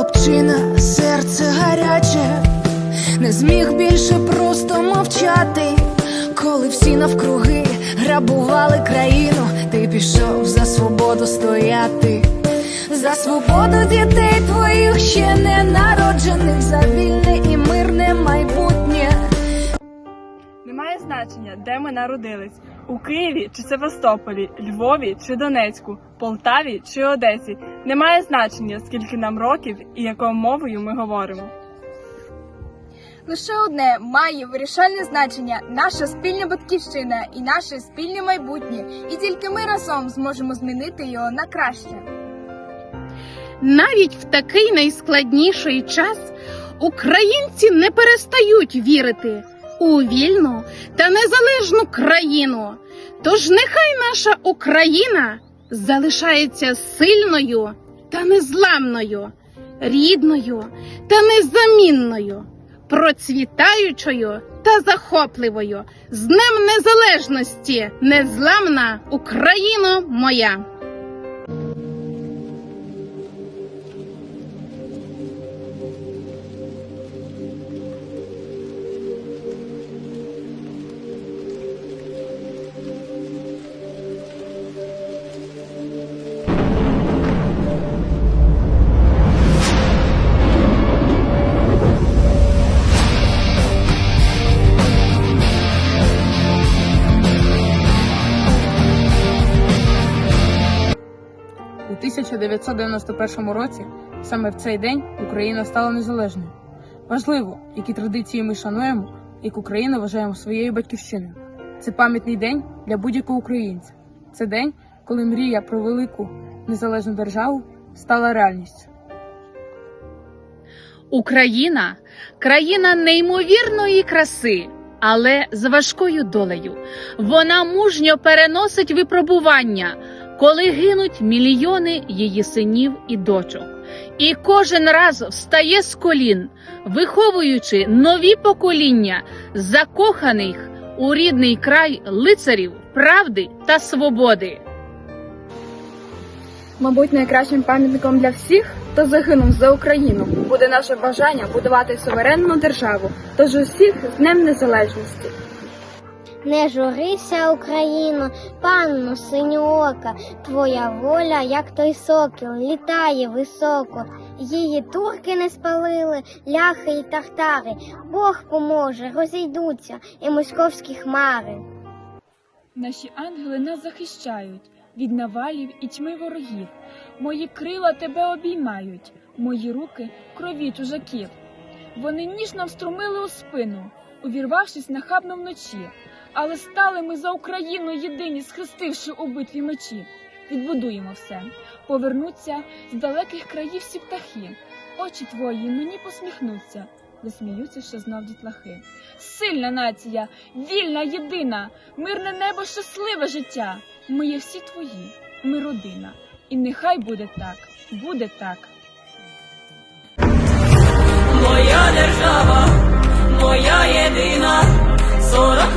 хлопчина, серце гаряче, не зміг більше просто мовчати, коли всі навкруги грабували країну, ти пішов за свободу стояти, за свободу дітей твоїх ще не народжених, за вільне і мирне майбутнє. Немає значення, де ми народились у Києві чи Севастополі, Львові чи Донецьку, Полтаві чи Одесі. Немає значення, скільки нам років і якою мовою ми говоримо. Лише одне має вирішальне значення наша спільна батьківщина і наше спільне майбутнє, і тільки ми разом зможемо змінити його на краще. Навіть в такий найскладніший час українці не перестають вірити у вільну та незалежну країну. Тож нехай наша Україна залишається сильною та незламною, рідною та незамінною, процвітаючою та захопливою. З Днем Незалежності, незламна Україно моя! 1991 році, саме в цей день, Україна стала незалежною. Важливо, які традиції ми шануємо, яку країну вважаємо своєю батьківщиною. Це пам'ятний день для будь-якого українця. Це день, коли мрія про велику незалежну державу стала реальністю. Україна країна неймовірної краси, але з важкою долею. Вона мужньо переносить випробування, коли гинуть мільйони її синів і дочок. І кожен раз встає з колін, виховуючи нові покоління закоханих у рідний край лицарів, правди та свободи. Мабуть, найкращим пам'ятником для всіх, хто загинув за Україну, буде наше бажання будувати суверенну державу. Тож усіх з Днем Незалежності. Не журися, Україно, панно синьоока, твоя воля, як той сокіл, літає високо. Її турки не спалили, ляхи й тартари. Бог поможе, розійдуться і московські хмари. Наші ангели нас захищають від навалів і тьми ворогів. Мої крила тебе обіймають, мої руки крові чужаків. Вони ніжно вструмили у спину, увірвавшись нахабно вночі. Але стали ми за Україну єдині, схрестивши у битві мечі. Відбудуємо все, повернуться з далеких країв всі птахи. Очі твої мені посміхнуться, засміються ще знов дітлахи. Сильна нація, вільна, єдина, мирне небо, щасливе життя. Ми є всі твої, ми родина. І нехай буде так, буде так. Моя держава, моя єдина, сорок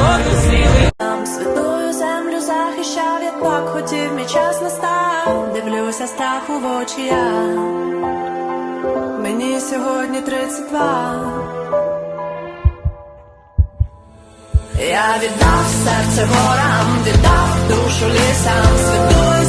хотів, мій час настав. Дивлюся страху в очі я. Мені сьогодні 32. Я віддав серце горам, віддав душу лісам, святую